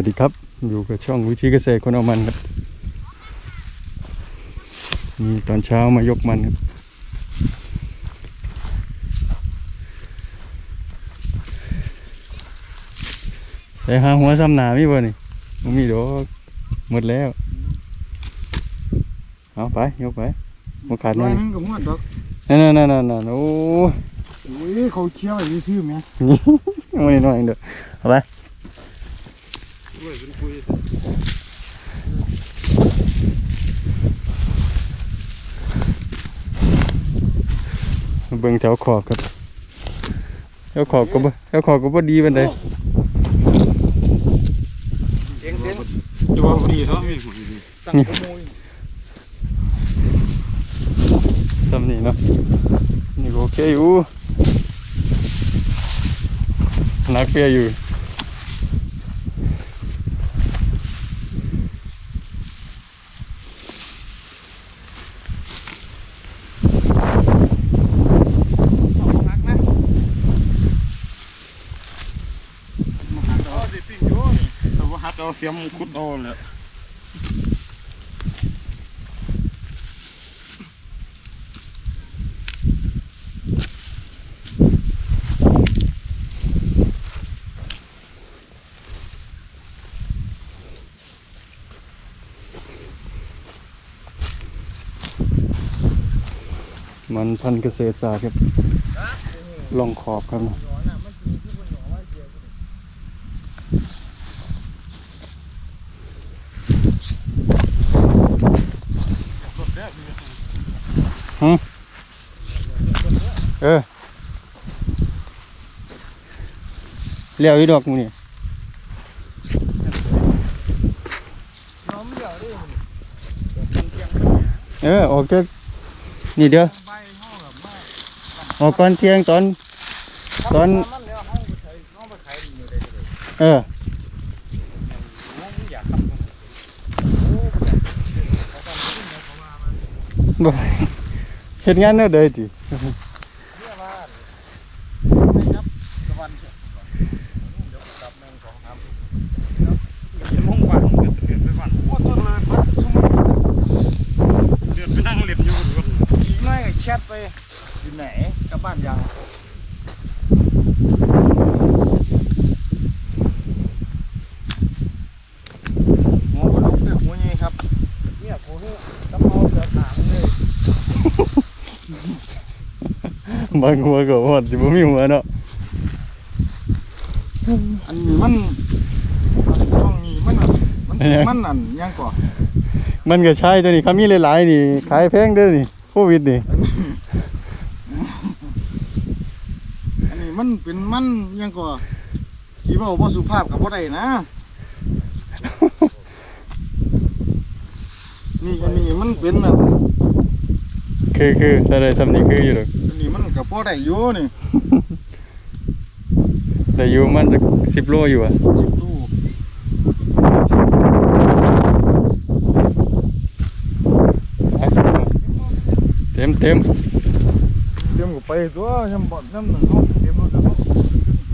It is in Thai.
วัสดีครับ อยู่กับช่องวิธีเกษตรคนเอามันครับนี่ตอนเช้ามายกมันครับใส่หาหัวซ้ำหนามีบ่นี่บ่มีดอกหมดแล้ว เอาไป ยกไปมาขาดร้นี่อยหนึงก็หมดดอกนั่นนั่นนั่นนั่นโอ้ยโอ้ยเขาเคี้ยวไอ้ซื่อๆแม่นี่ไม่น้อยเด้อเอาไป โอ้ยเป็นคุยมาเบิ่งแถวขอบครับแถวขอบก็บ่แถวขอบก็บ่ดีปานใดเสียงเสียงจะว่าพอดีเนาะตั้งขโมยทำนี่เนาะนี่ก็โอเคอยู่หนักเปียอยู่ หักนะ มาหักเอาสิปิ้งอยู่นี่แต่ว่า หักเอาเสียมคุดเอาเลยมันพันเกษตรศาสตร์ครับลองขอบครับ รถแรกนี่ เออเลี้ยวอีดอกมึงนี่เออออกจากนี่เด้อองแบบว่าออกก่อนเที่ยงตอน ตอนมันแล้วห้อองไปขายอยู่ได้เลยเออบ่ เฮ็ดงานแนวใดติเรียกว่าไม่ครับตะวันเชียวเดี๋ยวกลับแมงสองสามจะมองว่ามันก็เดือดไปวันโอ้ตัวเลยปัดชุ่มเดือดไปนั่งเล่นอยู่รถอีกหน้อยก็แชทไปอยู่ไหนกลับบ้านยังหัวกระดูกด้วยหัวใหญ่ครับเนี่ยผมนี่กระเป๋าเสือถางเลย บางหัวก็ฮอดสิบ่มีหัวเนาะอันนี้มันช่องนี้มันอะมันมันอันยังก่อมันก็ใช่ตัวนี้เขามีหลายๆนี่ขายแพงเด้อนี่โควิดนี่อันนี้มันเป็นมันยังก่อที่ว่าบ่สุภาพกับบ่ได้นะนี่อันนี้มันเป็นอันคือคือถ้าได้ทำนี่คืออยู่ดอกอันนี้มัน กับบ่ได้อยู่นี่แต่อยู่มันจะ10โลอยู่อะสิบตู้เต็มเต็มเตรียมกับไปตัวยังบ่น้ำหนึ่งเนาะ